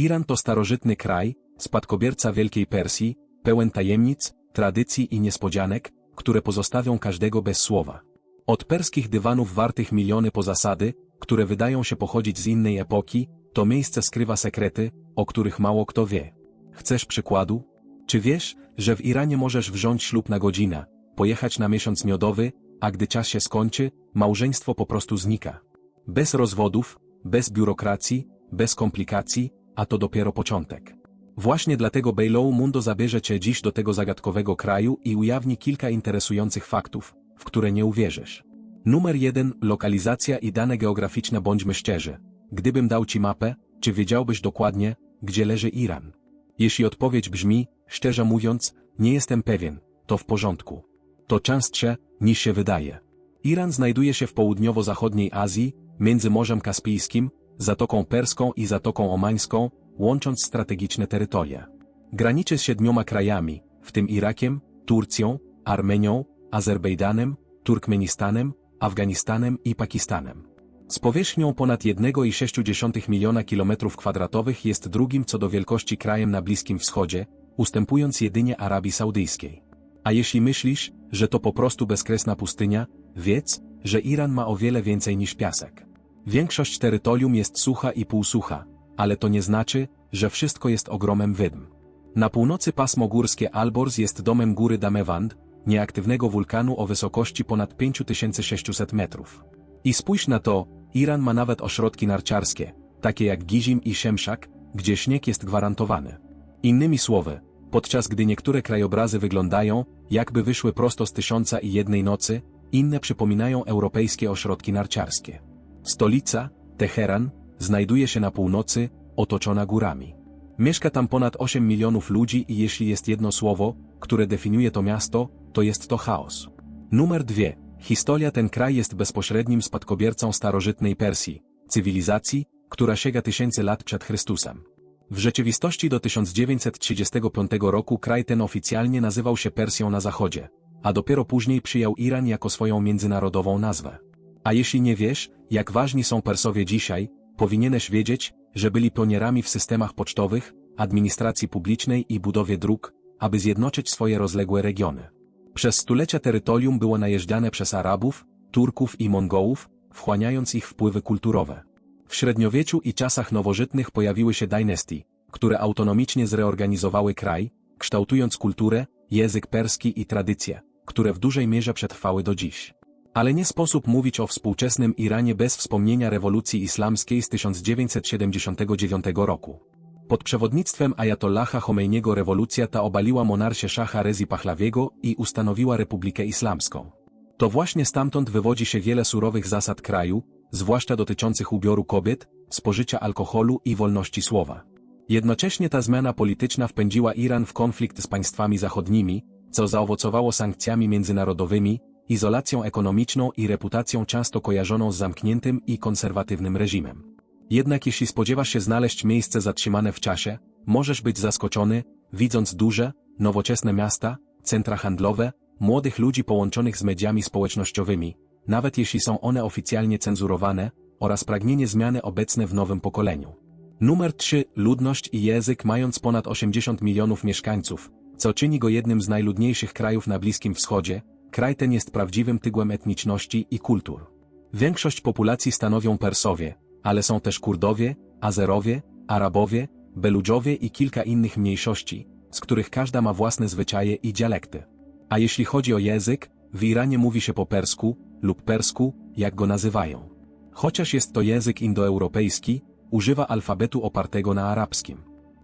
Iran to starożytny kraj, spadkobierca Wielkiej Persji, pełen tajemnic, tradycji i niespodzianek, które pozostawią każdego bez słowa. Od perskich dywanów wartych miliony po zasady, które wydają się pochodzić z innej epoki, to miejsce skrywa sekrety, o których mało kto wie. Chcesz przykładu? Czy wiesz, że w Iranie możesz wziąć ślub na godzinę, pojechać na miesiąc miodowy, a gdy czas się skończy, małżeństwo po prostu znika. Bez rozwodów, bez biurokracji, bez komplikacji, a to dopiero początek. Właśnie dlatego Bejlow Mundo zabierze Cię dziś do tego zagadkowego kraju i ujawni kilka interesujących faktów, w które nie uwierzysz. Numer 1. Lokalizacja i dane geograficzne bądźmy szczerzy. Gdybym dał Ci mapę, czy wiedziałbyś dokładnie, gdzie leży Iran? Jeśli odpowiedź brzmi, szczerze mówiąc, nie jestem pewien, to w porządku. To częstsze, niż się wydaje. Iran znajduje się w południowo-zachodniej Azji, między Morzem Kaspijskim, Zatoką Perską i Zatoką Omańską, łącząc strategiczne terytoria. Graniczy z siedmioma krajami, w tym Irakiem, Turcją, Armenią, Azerbejdżanem, Turkmenistanem, Afganistanem i Pakistanem. Z powierzchnią ponad 1,6 miliona kilometrów kwadratowych jest drugim co do wielkości krajem na Bliskim Wschodzie, ustępując jedynie Arabii Saudyjskiej. A jeśli myślisz, że to po prostu bezkresna pustynia, wiedz, że Iran ma o wiele więcej niż piasek. Większość terytorium jest sucha i półsucha, ale to nie znaczy, że wszystko jest ogromem wydm. Na północy pasmo górskie Alborz jest domem góry Damewand, nieaktywnego wulkanu o wysokości ponad 5600 metrów. I spójrz na to, Iran ma nawet ośrodki narciarskie, takie jak Gizim i Szemszak, gdzie śnieg jest gwarantowany. Innymi słowy, podczas gdy niektóre krajobrazy wyglądają, jakby wyszły prosto z tysiąca i jednej nocy, inne przypominają europejskie ośrodki narciarskie. Stolica, Teheran, znajduje się na północy, otoczona górami. Mieszka tam ponad 8 milionów ludzi i jeśli jest jedno słowo, które definiuje to miasto, to jest to chaos. Numer 2. Historia ten kraj jest bezpośrednim spadkobiercą starożytnej Persji, cywilizacji, która sięga tysięcy lat przed Chrystusem. W rzeczywistości do 1935 roku kraj ten oficjalnie nazywał się Persją na zachodzie, a dopiero później przyjął Iran jako swoją międzynarodową nazwę. A jeśli nie wiesz, jak ważni są Persowie dzisiaj, powinieneś wiedzieć, że byli pionierami w systemach pocztowych, administracji publicznej i budowie dróg, aby zjednoczyć swoje rozległe regiony. Przez stulecia terytorium było najeżdżane przez Arabów, Turków i Mongołów, wchłaniając ich wpływy kulturowe. W średniowieczu i czasach nowożytnych pojawiły się dynastii, które autonomicznie zreorganizowały kraj, kształtując kulturę, język perski i tradycje, które w dużej mierze przetrwały do dziś. Ale nie sposób mówić o współczesnym Iranie bez wspomnienia rewolucji islamskiej z 1979 roku. Pod przewodnictwem Ayatollaha Khomeiniego rewolucja ta obaliła monarchię Szacha Rezi Pahlawiego i ustanowiła Republikę Islamską. To właśnie stamtąd wywodzi się wiele surowych zasad kraju, zwłaszcza dotyczących ubioru kobiet, spożycia alkoholu i wolności słowa. Jednocześnie ta zmiana polityczna wpędziła Iran w konflikt z państwami zachodnimi, co zaowocowało sankcjami międzynarodowymi, izolacją ekonomiczną i reputacją często kojarzoną z zamkniętym i konserwatywnym reżimem. Jednak jeśli spodziewasz się znaleźć miejsce zatrzymane w czasie, możesz być zaskoczony, widząc duże, nowoczesne miasta, centra handlowe, młodych ludzi połączonych z mediami społecznościowymi, nawet jeśli są one oficjalnie cenzurowane, oraz pragnienie zmiany obecne w nowym pokoleniu. Numer 3. Ludność i język mając ponad 80 milionów mieszkańców, co czyni go jednym z najludniejszych krajów na Bliskim Wschodzie, kraj ten jest prawdziwym tygłem etniczności i kultur. Większość populacji stanowią Persowie, ale są też Kurdowie, Azerowie, Arabowie, Beludżowie i kilka innych mniejszości, z których każda ma własne zwyczaje i dialekty. A jeśli chodzi o język, w Iranie mówi się po persku lub persku, jak go nazywają. Chociaż jest to język indoeuropejski, używa alfabetu opartego na arabskim.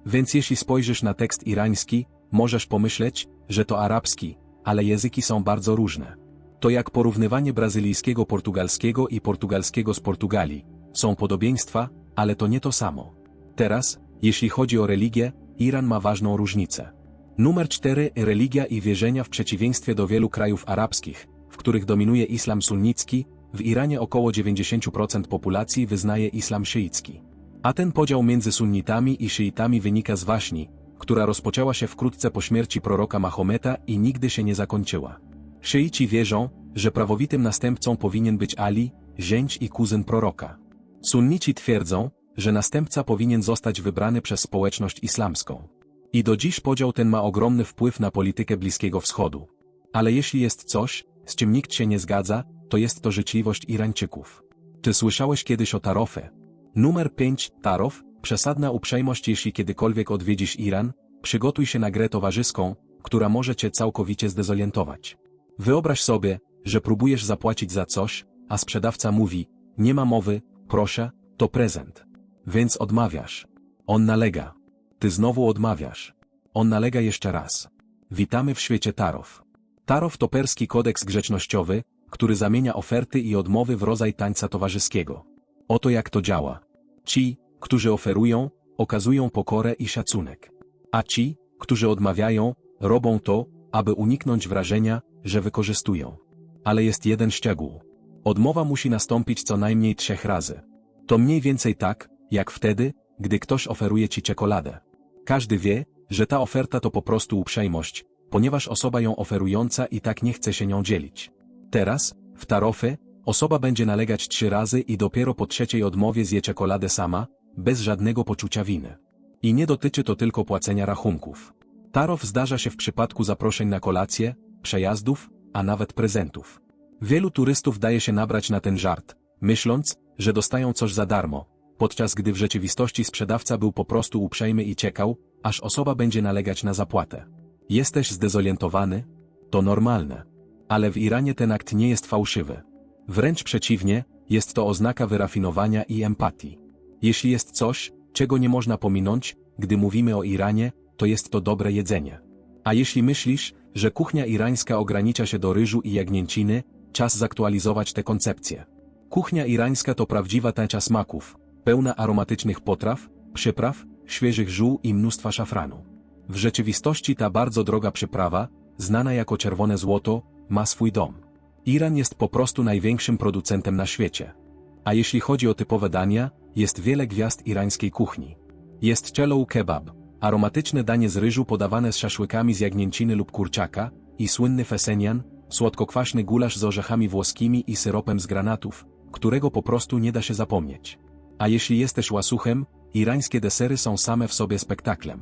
Więc jeśli spojrzysz na tekst irański, możesz pomyśleć, że to arabski, ale języki są bardzo różne. To jak porównywanie brazylijskiego portugalskiego i portugalskiego z Portugalii. Są podobieństwa, ale to nie to samo. Teraz, jeśli chodzi o religię, Iran ma ważną różnicę. Numer 4. Religia i wierzenia w przeciwieństwie do wielu krajów arabskich, w których dominuje islam sunnicki, w Iranie około 90% populacji wyznaje islam szyicki. A ten podział między sunnitami i szyitami wynika z waśni, która rozpoczęła się wkrótce po śmierci proroka Mahometa i nigdy się nie zakończyła. Szyici wierzą, że prawowitym następcą powinien być Ali, zięć i kuzyn proroka. Sunnici twierdzą, że następca powinien zostać wybrany przez społeczność islamską. I do dziś podział ten ma ogromny wpływ na politykę Bliskiego Wschodu. Ale jeśli jest coś, z czym nikt się nie zgadza, to jest to życzliwość Irańczyków. Czy słyszałeś kiedyś o Tarofie? Numer 5. Tarof, przesadna uprzejmość jeśli kiedykolwiek odwiedzisz Iran, przygotuj się na grę towarzyską, która może cię całkowicie zdezorientować. Wyobraź sobie, że próbujesz zapłacić za coś, a sprzedawca mówi, nie ma mowy, proszę, to prezent. Więc odmawiasz. On nalega. Ty znowu odmawiasz. On nalega jeszcze raz. Witamy w świecie Tarof. Tarof to perski kodeks grzecznościowy, który zamienia oferty i odmowy w rodzaj tańca towarzyskiego. Oto jak to działa. Ci, którzy oferują, okazują pokorę i szacunek. A ci, którzy odmawiają, robią to, aby uniknąć wrażenia, że wykorzystują. Ale jest jeden szczegół. Odmowa musi nastąpić co najmniej trzech razy. To mniej więcej tak, jak wtedy, gdy ktoś oferuje ci czekoladę. Każdy wie, że ta oferta to po prostu uprzejmość, ponieważ osoba ją oferująca i tak nie chce się nią dzielić. Teraz, w tarofy, osoba będzie nalegać trzy razy i dopiero po trzeciej odmowie zje czekoladę sama, bez żadnego poczucia winy. I nie dotyczy to tylko płacenia rachunków. Tarof zdarza się w przypadku zaproszeń na kolację, przejazdów, a nawet prezentów. Wielu turystów daje się nabrać na ten żart, myśląc, że dostają coś za darmo, podczas gdy w rzeczywistości sprzedawca był po prostu uprzejmy i czekał, aż osoba będzie nalegać na zapłatę. Jesteś zdezorientowany? To normalne. Ale w Iranie ten akt nie jest fałszywy. Wręcz przeciwnie, jest to oznaka wyrafinowania i empatii. Jeśli jest coś, czego nie można pominąć, gdy mówimy o Iranie, to jest to dobre jedzenie. A jeśli myślisz, że kuchnia irańska ogranicza się do ryżu i jagnięciny, czas zaktualizować tę koncepcję. Kuchnia irańska to prawdziwa tańcza smaków, pełna aromatycznych potraw, przypraw, świeżych żół i mnóstwa szafranu. W rzeczywistości ta bardzo droga przyprawa, znana jako czerwone złoto, ma swój dom. Iran jest po prostu największym producentem na świecie. A jeśli chodzi o typowe dania, jest wiele gwiazd irańskiej kuchni. Jest celou kebab, aromatyczne danie z ryżu podawane z szaszłykami z jagnięciny lub kurczaka, i słynny fesenian, słodko-kwaśny gulasz z orzechami włoskimi i syropem z granatów, którego po prostu nie da się zapomnieć. A jeśli jesteś łasuchem, irańskie desery są same w sobie spektaklem.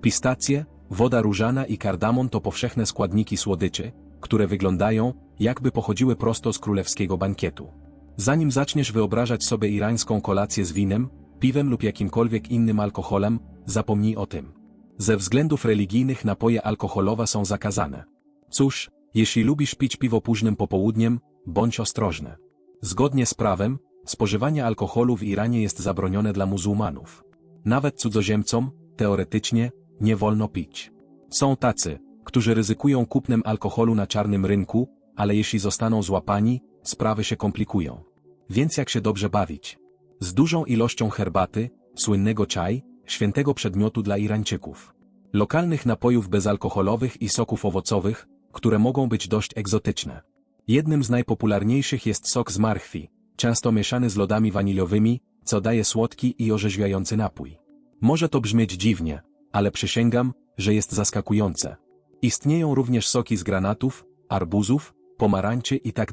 Pistacje, woda różana i kardamon to powszechne składniki słodyczy, które wyglądają, jakby pochodziły prosto z królewskiego bankietu. Zanim zaczniesz wyobrażać sobie irańską kolację z winem, piwem lub jakimkolwiek innym alkoholem, zapomnij o tym. Ze względów religijnych napoje alkoholowe są zakazane. Cóż, jeśli lubisz pić piwo późnym popołudniem, bądź ostrożny. Zgodnie z prawem, spożywanie alkoholu w Iranie jest zabronione dla muzułmanów. Nawet cudzoziemcom, teoretycznie, nie wolno pić. Są tacy, którzy ryzykują kupnem alkoholu na czarnym rynku, ale jeśli zostaną złapani, sprawy się komplikują. Więc jak się dobrze bawić? Z dużą ilością herbaty, słynnego czaj, świętego przedmiotu dla Irańczyków. Lokalnych napojów bezalkoholowych i soków owocowych, które mogą być dość egzotyczne. Jednym z najpopularniejszych jest sok z marchwi, często mieszany z lodami waniliowymi, co daje słodki i orzeźwiający napój. Może to brzmieć dziwnie, ale przysięgam, że jest zaskakujące. Istnieją również soki z granatów, arbuzów, pomarańczy i tak.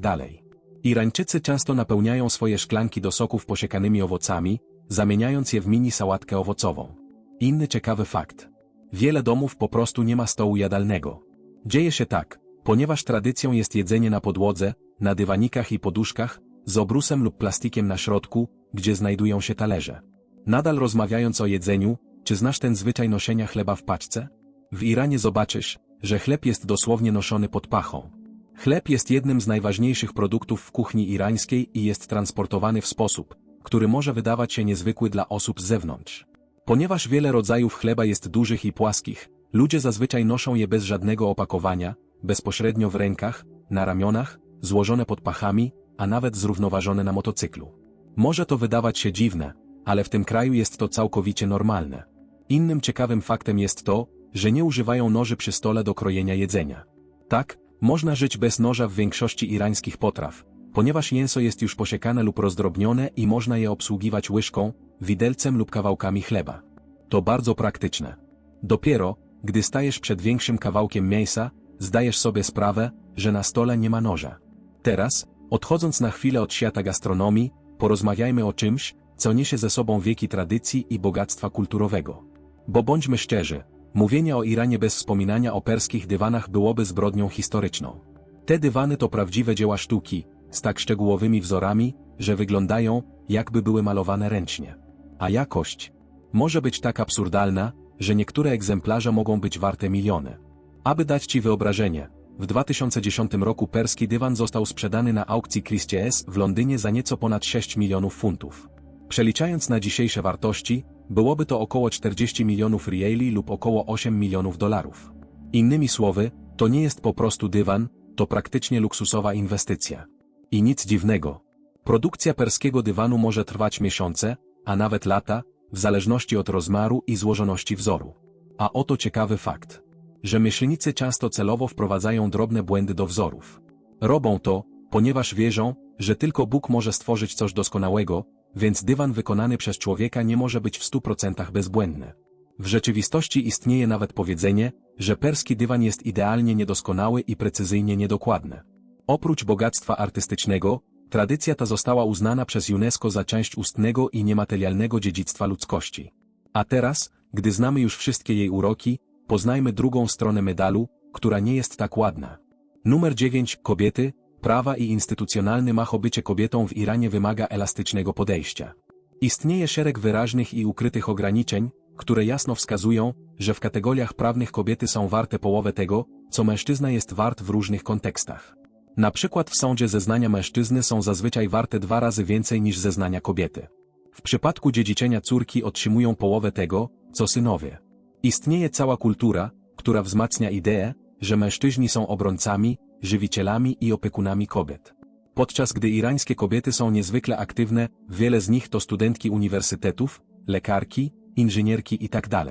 Irańczycy często napełniają swoje szklanki do soków posiekanymi owocami, zamieniając je w mini sałatkę owocową. Inny ciekawy fakt. Wiele domów po prostu nie ma stołu jadalnego. Dzieje się tak, ponieważ tradycją jest jedzenie na podłodze, na dywanikach i poduszkach, z obrusem lub plastikiem na środku, gdzie znajdują się talerze. Nadal rozmawiając o jedzeniu, czy znasz ten zwyczaj noszenia chleba w paczce? W Iranie zobaczysz, że chleb jest dosłownie noszony pod pachą. Chleb jest jednym z najważniejszych produktów w kuchni irańskiej i jest transportowany w sposób, który może wydawać się niezwykły dla osób z zewnątrz. Ponieważ wiele rodzajów chleba jest dużych i płaskich, ludzie zazwyczaj noszą je bez żadnego opakowania, bezpośrednio w rękach, na ramionach, złożone pod pachami, a nawet zrównoważone na motocyklu. Może to wydawać się dziwne, ale w tym kraju jest to całkowicie normalne. Innym ciekawym faktem jest to, że nie używają noży przy stole do krojenia jedzenia. Tak, można żyć bez noża w większości irańskich potraw, ponieważ mięso jest już posiekane lub rozdrobnione i można je obsługiwać łyżką, widelcem lub kawałkami chleba. To bardzo praktyczne. Dopiero, gdy stajesz przed większym kawałkiem mięsa, zdajesz sobie sprawę, że na stole nie ma noża. Teraz, odchodząc na chwilę od świata gastronomii, porozmawiajmy o czymś, co niesie ze sobą wieki tradycji i bogactwa kulturowego. Bo bądźmy szczerzy, mówienie o Iranie bez wspominania o perskich dywanach byłoby zbrodnią historyczną. Te dywany to prawdziwe dzieła sztuki, z tak szczegółowymi wzorami, że wyglądają, jakby były malowane ręcznie. A jakość może być tak absurdalna, że niektóre egzemplarze mogą być warte miliony. Aby dać Ci wyobrażenie, w 2010 roku perski dywan został sprzedany na aukcji Christie's w Londynie za nieco ponad 6 milionów funtów. Przeliczając na dzisiejsze wartości, byłoby to około 40 milionów rieli lub około 8 milionów dolarów. Innymi słowy, to nie jest po prostu dywan, to praktycznie luksusowa inwestycja. I nic dziwnego. Produkcja perskiego dywanu może trwać miesiące, a nawet lata, w zależności od rozmiaru i złożoności wzoru. A oto ciekawy fakt. Rzemieślnicy często celowo wprowadzają drobne błędy do wzorów. Robią to, ponieważ wierzą, że tylko Bóg może stworzyć coś doskonałego, więc dywan wykonany przez człowieka nie może być w 100% bezbłędny. W rzeczywistości istnieje nawet powiedzenie, że perski dywan jest idealnie niedoskonały i precyzyjnie niedokładny. Oprócz bogactwa artystycznego, tradycja ta została uznana przez UNESCO za część ustnego i niematerialnego dziedzictwa ludzkości. A teraz, gdy znamy już wszystkie jej uroki, poznajmy drugą stronę medalu, która nie jest tak ładna. Numer 9. Kobiety, prawa i instytucjonalny mach o bycie kobietą w Iranie wymaga elastycznego podejścia. Istnieje szereg wyraźnych i ukrytych ograniczeń, które jasno wskazują, że w kategoriach prawnych kobiety są warte połowę tego, co mężczyzna jest wart w różnych kontekstach. Na przykład w sądzie zeznania mężczyzny są zazwyczaj warte dwa razy więcej niż zeznania kobiety. W przypadku dziedziczenia córki otrzymują połowę tego, co synowie. Istnieje cała kultura, która wzmacnia ideę, że mężczyźni są obrońcami, żywicielami i opiekunami kobiet. Podczas gdy irańskie kobiety są niezwykle aktywne, wiele z nich to studentki uniwersytetów, lekarki, inżynierki itd.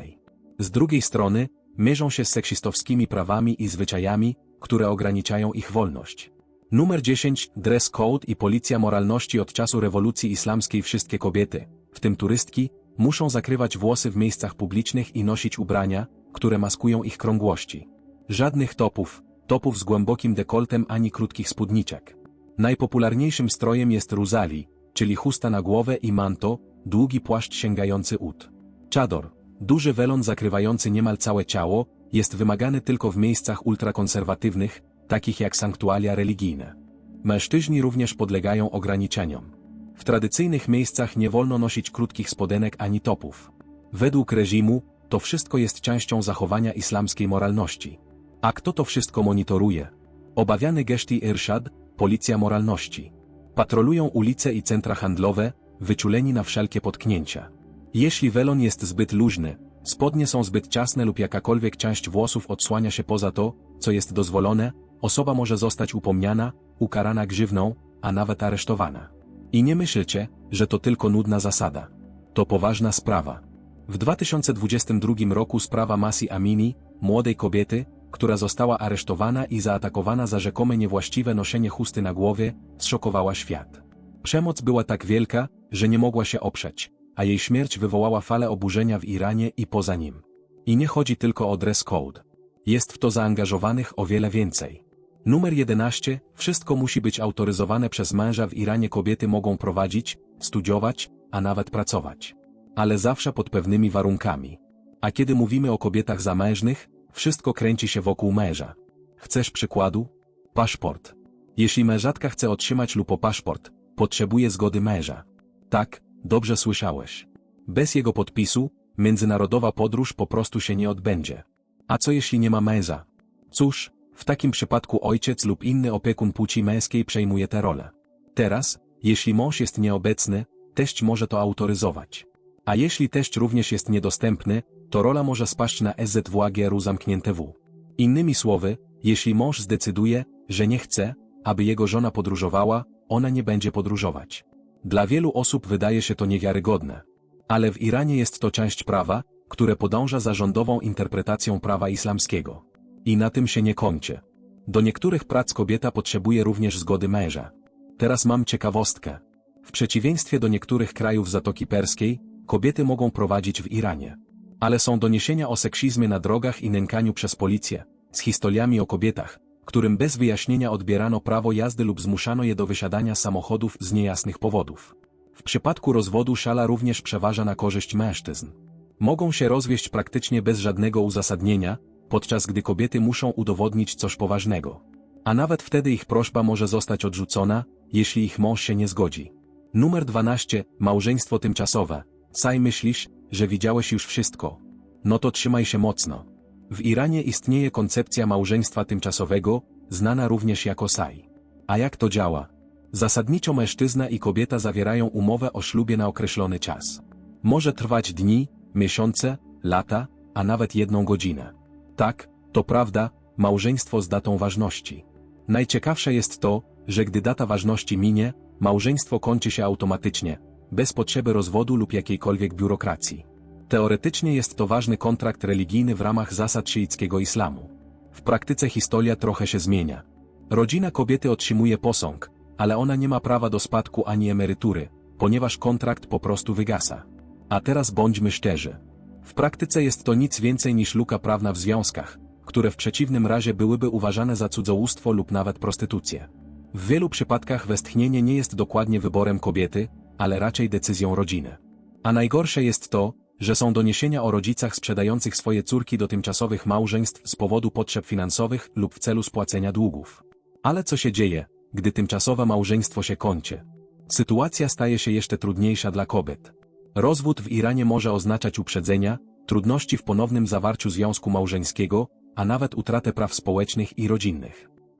Z drugiej strony, mierzą się z seksistowskimi prawami i zwyczajami, które ograniczają ich wolność. Numer 10. Dress Code i Policja Moralności od czasu rewolucji islamskiej Wszystkie kobiety, w tym turystki, muszą zakrywać włosy w miejscach publicznych i nosić ubrania, które maskują ich krągłości. Żadnych topów, topów z głębokim dekoltem ani krótkich spódniczek. Najpopularniejszym strojem jest ruzali, czyli chusta na głowę i manto, długi płaszcz sięgający ud. Czador, duży welon zakrywający niemal całe ciało, jest wymagany tylko w miejscach ultrakonserwatywnych, takich jak sanktualia religijne. Mężczyźni również podlegają ograniczeniom. W tradycyjnych miejscach nie wolno nosić krótkich spodenek ani topów. Według reżimu, to wszystko jest częścią zachowania islamskiej moralności. A kto to wszystko monitoruje? Obawiany Geszti Irshad, Policja Moralności. Patrolują ulice i centra handlowe, wyczuleni na wszelkie potknięcia. Jeśli welon jest zbyt luźny, spodnie są zbyt ciasne lub jakakolwiek część włosów odsłania się poza to, co jest dozwolone, osoba może zostać upomniana, ukarana grzywną, a nawet aresztowana. I nie myślcie, że to tylko nudna zasada. To poważna sprawa. W 2022 roku sprawa Masi Amini, młodej kobiety, która została aresztowana i zaatakowana za rzekome niewłaściwe noszenie chusty na głowie, zszokowała świat. Przemoc była tak wielka, że nie mogła się oprzeć, a jej śmierć wywołała falę oburzenia w Iranie i poza nim. I nie chodzi tylko o dress code. Jest w to zaangażowanych o wiele więcej. Numer 11. Wszystko musi być autoryzowane przez męża w Iranie kobiety mogą prowadzić, studiować, a nawet pracować. Ale zawsze pod pewnymi warunkami. A kiedy mówimy o kobietach zamężnych, wszystko kręci się wokół męża. Chcesz przykładu? Paszport. Jeśli mężatka chce otrzymać lub o paszport, potrzebuje zgody męża. Tak, dobrze słyszałeś. Bez jego podpisu, międzynarodowa podróż po prostu się nie odbędzie. A co jeśli nie ma męża? Cóż, w takim przypadku ojciec lub inny opiekun płci męskiej przejmuje tę rolę. Teraz, jeśli mąż jest nieobecny, teść może to autoryzować. A jeśli teść również jest niedostępny, to rola może spaść na SZWAGR-u zamknięte W. Innymi słowy, jeśli mąż zdecyduje, że nie chce, aby jego żona podróżowała, ona nie będzie podróżować. Dla wielu osób wydaje się to niewiarygodne. Ale w Iranie jest to część prawa, które podąża za rządową interpretacją prawa islamskiego. I na tym się nie kończy. Do niektórych prac kobieta potrzebuje również zgody męża. Teraz mam ciekawostkę. W przeciwieństwie do niektórych krajów Zatoki Perskiej, kobiety mogą prowadzić w Iranie. Ale są doniesienia o seksizmie na drogach i nękaniu przez policję, z historiami o kobietach, którym bez wyjaśnienia odbierano prawo jazdy lub zmuszano je do wysiadania samochodów z niejasnych powodów. W przypadku rozwodu szala również przeważa na korzyść mężczyzn. Mogą się rozwieść praktycznie bez żadnego uzasadnienia, podczas gdy kobiety muszą udowodnić coś poważnego. A nawet wtedy ich prośba może zostać odrzucona, jeśli ich mąż się nie zgodzi. Numer 12. Małżeństwo tymczasowe. Saj myślisz, że widziałeś już wszystko. No to trzymaj się mocno. W Iranie istnieje koncepcja małżeństwa tymczasowego, znana również jako saj. A jak to działa? Zasadniczo mężczyzna i kobieta zawierają umowę o ślubie na określony czas. Może trwać dni, miesiące, lata, a nawet jedną godzinę. Tak, to prawda, małżeństwo z datą ważności. Najciekawsze jest to, że gdy data ważności minie, małżeństwo kończy się automatycznie, bez potrzeby rozwodu lub jakiejkolwiek biurokracji. Teoretycznie jest to ważny kontrakt religijny w ramach zasad szyickiego islamu. W praktyce historia trochę się zmienia. Rodzina kobiety otrzymuje posąg, ale ona nie ma prawa do spadku ani emerytury, ponieważ kontrakt po prostu wygasa. A teraz bądźmy szczerzy. W praktyce jest to nic więcej niż luka prawna w związkach, które w przeciwnym razie byłyby uważane za cudzołóstwo lub nawet prostytucję. W wielu przypadkach westchnienie nie jest dokładnie wyborem kobiety, ale raczej decyzją rodziny. A najgorsze jest to, że są doniesienia o rodzicach sprzedających swoje córki do tymczasowych małżeństw z powodu potrzeb finansowych lub w celu spłacenia długów. Ale co się dzieje, gdy tymczasowe małżeństwo się kończy? Sytuacja staje się jeszcze trudniejsza dla kobiet. Rozwód w Iranie może oznaczać uprzedzenia, trudności w ponownym zawarciu związku małżeńskiego, a nawet utratę praw społecznych i rodzinnych.